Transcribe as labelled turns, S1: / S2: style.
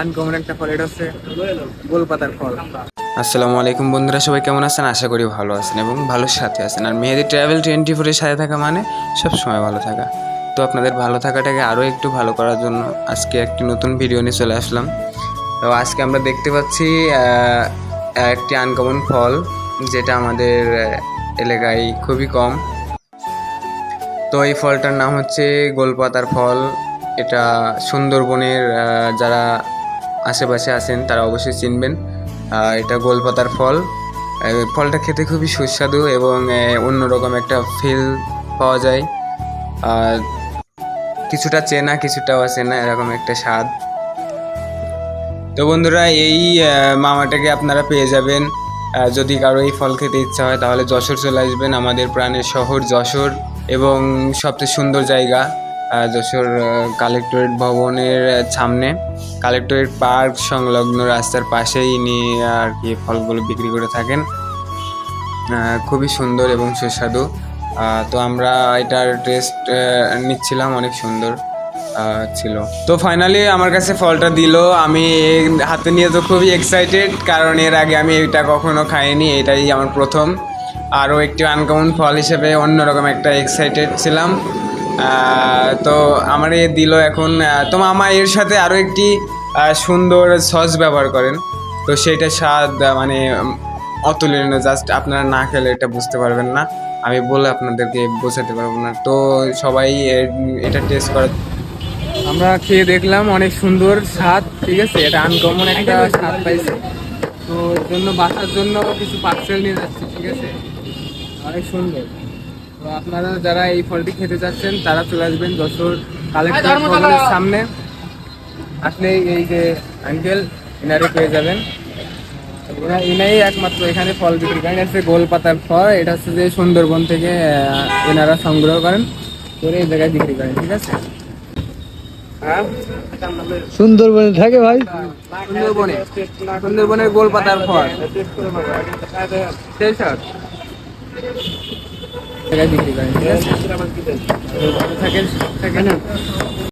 S1: Uncommon একটা ফল, এটা হচ্ছে গোলপাতার ফল।
S2: আসসালামু আলাইকুম বন্ধুরা, সবাই কেমন আছেন? আশা করি ভালো আছেন এবং ভালো সাথে আছেন। আর মেহেদি ট্রাভেল টোয়েন্টি ফোরের সাথে থাকা মানে সব সময় ভালো থাকা। তো আপনাদের ভালো থাকাটাকে আরও একটু ভালো করার জন্য আজকে একটি নতুন ভিডিও নিয়ে চলে আসলাম। তো আজকে আমরা দেখতে পাচ্ছি একটি আনকমন ফল যেটা আমাদের এলাকায় খুবই কম। তো এই ফলটার নাম হচ্ছে গোলপাতার ফল। এটা সুন্দরবনের যারা আশেপাশে আছেন, তারা অবশ্যই চিনবেন। এটা গোলপাতার ফল। ফলটা খেতে খুবই সুস্বাদু এবং অন্যরকম একটা ফিল পাওয়া যায়। আর কিছুটা চেনা, কিছুটাও চেনা এরকম একটা স্বাদ। তো বন্ধুরা, এই মামাটাকে আপনারা পেয়ে যাবেন। যদি কারও এই ফল খেতে ইচ্ছা হয়, তাহলে যশোর চলে আসবেন আমাদের প্রাণের শহর যশোর এবং সবচেয়ে সুন্দর জায়গা। যশোর কালেক্টরেট ভবনের সামনে। কালেক্টরেট পার্ক সংলগ্ন রাস্তার পাশেই ইনি আর কি ফলগুলো বিক্রি করে থাকেন। খুবই সুন্দর এবং সুস্বাদু। তো আমরা এটার টেস্ট নিচ্ছিলাম, অনেক সুন্দর ছিল। তো ফাইনালি আমার কাছে ফলটা দিল। আমি হাতে নিয়ে তো খুবই এক্সাইটেড কারণ এর আগে আমি এটা কখনো খাইনি, এটাই আমার প্রথম। আরও একটি আনকমন ফল হিসেবে অন্যরকম একটা এক্সাইটেড ছিলাম। তো আমার এ দিল এখন তো মামা এর সাথে আরও একটি সুন্দর সস ব্যবহার করেন। তো সেইটা স্বাদ মানে অতুলনীয়। জাস্ট আপনারা না খেলে এটা বুঝতে পারবেন না। আমি বলে আপনাদেরকে বোঝাতে পারব না। তো সবাই এটা টেস্ট করার
S1: আমরা খেয়ে দেখলাম অনেক সুন্দর স্বাদ ঠিক আছে? এটা আনকমন একটা স্বাদ পাইছে। তো এর জন্য বাসার জন্য কিছু পার্সেল নিয়ে যাচ্ছি ঠিক আছে? অনেক সুন্দর। তো আপনারা যারা এই ফলটি খেতে চাচ্ছেন তারা চলে আসবেন যশোর কালেক্টর ভবনের সামনে। আসলে এই যে আঙ্কেল এনারে পেয়ে যাবেন। এনাই একমাত্র এখানে ফল বিক্রি করেন। এটা হচ্ছে গোলপাতার ফল এটা হচ্ছে যে সুন্দরবন থেকে এনারা সংগ্রহ করেন। করে এই জায়গায় বিক্রি করেন ঠিক আছে? হ্যাঁ
S3: সুন্দরবনে থাকে ভাই?
S1: সুন্দরবনে। সুন্দরবনের গোলপাতার ফল। সেই সব। জায়গায় বিক্রি করেন ঠিক আছে? থাকেন থাকেন।